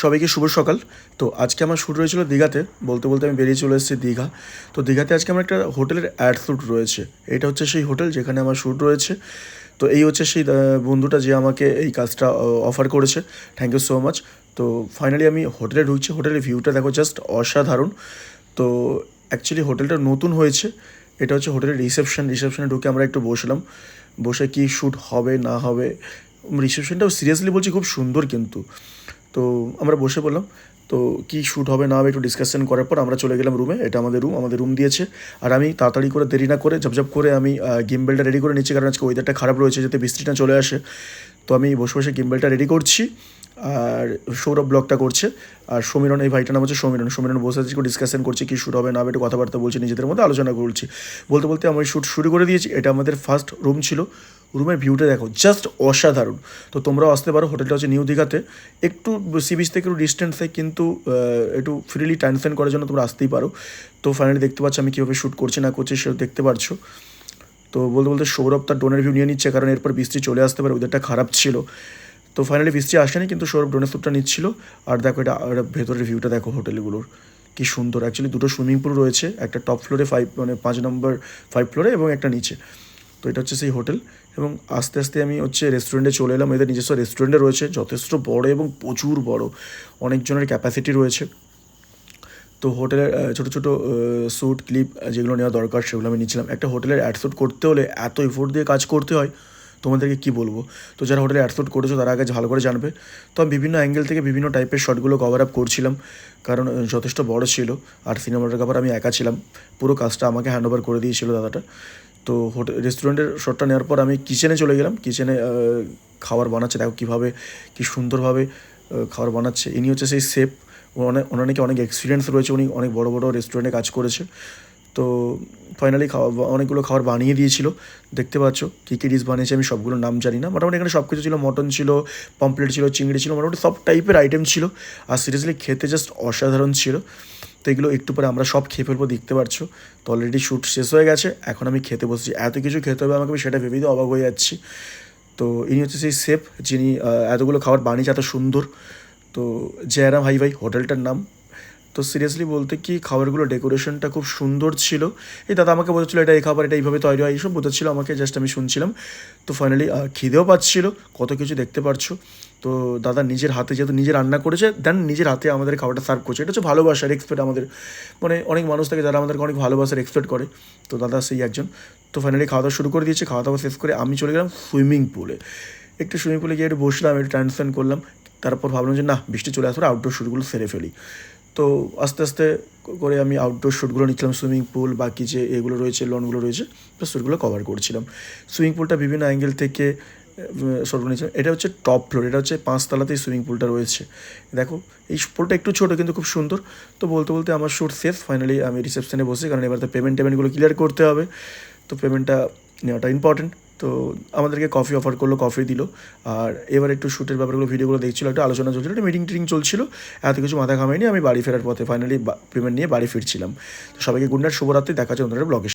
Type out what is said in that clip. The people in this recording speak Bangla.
সবাইকে শুভ সকাল। তো আজকে আমার শ্যুট রয়েছিল দীঘাতে, বলতে বলতে আমি বেরিয়ে চলে এসেছি দীঘা। তো দীঘাতে আজকে আমার একটা হোটেলের অ্যাড শ্যুট রয়েছে। এটা হচ্ছে সেই হোটেল যেখানে আমার শ্যুট রয়েছে। তো এই হচ্ছে সেই বন্ধুটা যে আমাকে এই কাজটা অফার করেছে। থ্যাংক ইউ সো মাচ তো ফাইনালি আমি হোটেলে ঢুকছি। হোটেলের ভিউটা দেখো জাস্ট অসাধারণ। তো অ্যাকচুয়ালি হোটেলটা নতুন হয়েছে। এটা হচ্ছে হোটেলের রিসেপশন রিসেপশনে ঢুকে আমরা একটু বসলাম। বসে কি শ্যুট হবে, না হবে। রিসেপশনটাও সিরিয়াসলি বলছি খুব সুন্দর কিন্তু। তো আমরা বসে পড়লাম। তো কি শ্যুট হবে না হবে একটু ডিসকাশন করার পর আমরা চলে গেলাম রুমে এটা আমাদের রুম আমাদের রুম দিয়েছে। আর আমি তাড়াতাড়ি করে, দেরি না করে, ঝপঝপ করে আমি গিম্বেলটা রেডি করে নিচ্ছি। কারণ আজকে ওয়েদারটা খারাপ রয়েছে, যাতে বৃষ্টিটা চলে আসে। তো আমি বসে বসে গিম্বেলটা রেডি করছি। আর সৌরভ ব্লগটা করছে। আর সমীরণ, এই ভাইটার নাম হচ্ছে সমীরণ। সমীরণ বসে আছে ডিসকাশন করছি কি শ্যুট হবে, না হবে, একটু কথাবার্তা বলছি, নিজেদের মধ্যে আলোচনা করছি। বলতে বলতে আমি শ্যুট শুরু করে দিয়েছি। এটা আমাদের ফার্স্ট রুম ছিল। রুমের ভিউটা দেখো জাস্ট অসাধারণ। তো তোমরাও আসতে পারো হোটেলটা হচ্ছে নিউ দীঘাতে। একটু সি বিচ থেকে একটু ডিস্টেন্সে কিন্তু একটু ফ্রিলি টাইম স্পেন্ড করার জন্য তোমরা আসতেই পারো। তো ফাইনালি দেখতে পাচ্ছ আমি কীভাবে শ্যুট করছি, না করছি, সেটা দেখতে পারছ তো বলতে বলতে সৌরভ তার ডোনের ভিউ নিয়ে নিচ্ছে, কারণ এরপর বৃষ্টি চলে আসতে পারে ওদেরটা খারাপ ছিল। তো ফাইনালি বৃষ্টি আসেনি, কিন্তু সৌরভ ডোনের শ্যুটটা নিচ্ছিল। আর দেখো এটা ভেতরের ভিউটা দেখো হোটেলগুলোর। কি সুন্দর অ্যাকচুয়ালি দুটো সুইমিং পুল রয়েছে, একটা টপ ফ্লোরে ফাইভ মানে পাঁচ নম্বর ফাইভ ফ্লোরে এবং একটা নিচে। তো এটা হচ্ছে সেই হোটেল এবং আস্তে আস্তে আমি হচ্ছে রেস্টুরেন্টে চলে এলাম। এদের নিজস্ব রেস্টুরেন্টে রয়েছে, যথেষ্ট বড় এবং প্রচুর বড়। অনেকজনের ক্যাপাসিটি রয়েছে। তো হোটেলের ছোটো ছোটো স্যুট ক্লিপ যেগুলো নেওয়া দরকার সেগুলো আমি নিচ্ছিলাম। একটা হোটেলের অ্যাডশুট করতে হলে এত এফোর্ট দিয়ে কাজ করতে হয়। তোমাদেরকে কি বলব? তো যারা হোটেলে অ্যাডশুট করেছ, তারা আগে ভালো করে জানবে। তো আমি বিভিন্ন অ্যাঙ্গেল থেকে বিভিন্ন টাইপের শটগুলো কভার আপ করছিলাম। কারণ যথেষ্ট বড় ছিল। আর সিনেমাটোগ্রাফার আমি একা ছিলাম। পুরো কাজটা আমাকে হ্যান্ড ওভার করে দিয়েছিল দাদাটা। তো হোটেল রেস্টুরেন্টের শটটা নেওয়ার পর আমি কিচেনে চলে গেলাম। কিচেনে খাবার বানাচ্ছে। দেখো কীভাবে, কী সুন্দরভাবে খাবার বানাচ্ছে। ইনি হচ্ছে সেই শেফ অনেক ওনার নাকি অনেক এক্সপিরিয়েন্স রয়েছে। উনি অনেক বড় বড় রেস্টুরেন্টে কাজ করেছে। তো ফাইনালি খাওয়া, অনেকগুলো খাবার বানিয়ে দিয়েছিল। দেখতে পাচ্ছ কী কী ডিশ বানিয়েছে, আমি সবগুলোর নাম জানি না। মোটামুটি এখানে সব কিছু ছিল মটন ছিল পমপ্লেট ছিল, চিংড়ি ছিল, মোটামুটি সব টাইপের আইটেম ছিল। আর সিরিয়াসলি খেতে জাস্ট অসাধারণ ছিল। তো এগুলো একটু পরে আমরা সব খেয়ে ফেলব, দেখতে পাচ্ছ। তো অলরেডি শ্যুট শেষ হয়ে গেছে, এখন আমি খেতে বসছি। এত কিছু খেতে হবে আমাকে, আমি সেটা ভেবেই তো অবাক হয়ে যাচ্ছি। তো ইনি হচ্ছে সেই শেফ যিনি এতগুলো খাবার বানিয়েছে, এত সুন্দর। তো জয়রাম হাই ভাই, হোটেলটার নাম তো সিরিয়াসলি বলতে কি, খাবারগুলো ডেকোরেশনটা খুব সুন্দর ছিল। এই দাদা আমাকে বলেছিল, এটা এই খাবার, এটা এইভাবে তৈরি হয়। এইসব বোঝাচ্ছিল আমাকে জাস্ট আমি শুনছিলাম। তো ফাইনালি খিদেও পাচ্ছিল, কত কিছু দেখতে পারছ। তো দাদা নিজের হাতে যেহেতু নিজে রান্না করেছে দেন নিজের হাতে আমাদের খাবারটা সার্ভ করছে। এটা হচ্ছে ভালোবাসার এক্সপেক্ট আমাদের মানে অনেক মানুষ থাকে যারা আমাদেরকে অনেক ভালোবাসার এক্সপেক্ট করে। তো দাদা সেই একজন। তো ফাইনালি খাওয়া দাওয়া শুরু করে দিয়েছে, খাওয়া দাওয়া শেষ করে আমি চলে গেলাম সুইমিং পুলে একটু সুইমিং পুলে গিয়ে একটু বসলাম, একটু টাইম করলাম। তারপর ভাবলাম যে, না, বৃষ্টি চলে আসবে আউটডোর শ্যুটগুলো সেরে ফেলি। তো আস্তে আস্তে করে আমি আউটডোর শ্যুটগুলো নিচ্ছিলাম সুইমিং পুল বাকি যে এগুলো রয়েছে লনগুলো রয়েছে, তো শ্যুটগুলো কভার করছিলাম। সুইমিং পুলটা বিভিন্ন অ্যাঙ্গেল থেকে শটগুলো নিচ্ছিলাম এটা হচ্ছে টপ ফ্লোর এটা হচ্ছে পাঁচতলাতেই সুইমিং পুলটা রয়েছে। দেখো, এই পুলটা একটু ছোটো কিন্তু খুব সুন্দর। তো বলতে বলতে আমার শ্যুট শেষ ফাইনালি আমি রিসেপশনে বসে, কারণ এবার তো পেমেন্ট টেমেন্টগুলো ক্লিয়ার করতে হবে। তো পেমেন্টটা নেওয়াটা ইম্পর্টেন্ট তো আমাদেরকে কফি অফার করল কফি দিল। আর এবার একটু শ্যুটের ব্যাপারগুলো ভিডিওগুলো দেখছিলো, একটা আলোচনা চলছিল, একটা মিটিং টিটিং চলছিল। এত কিছু মাথা ঘামাইনি আমি বাড়ি ফেরার পথে ফাইনালি পেমেন্ট নিয়ে বাড়ি ফিরছিলাম। তো সবাইকে গুন্ডার শুভরাত্রি, দেখা যায় ওনাদের ব্লগে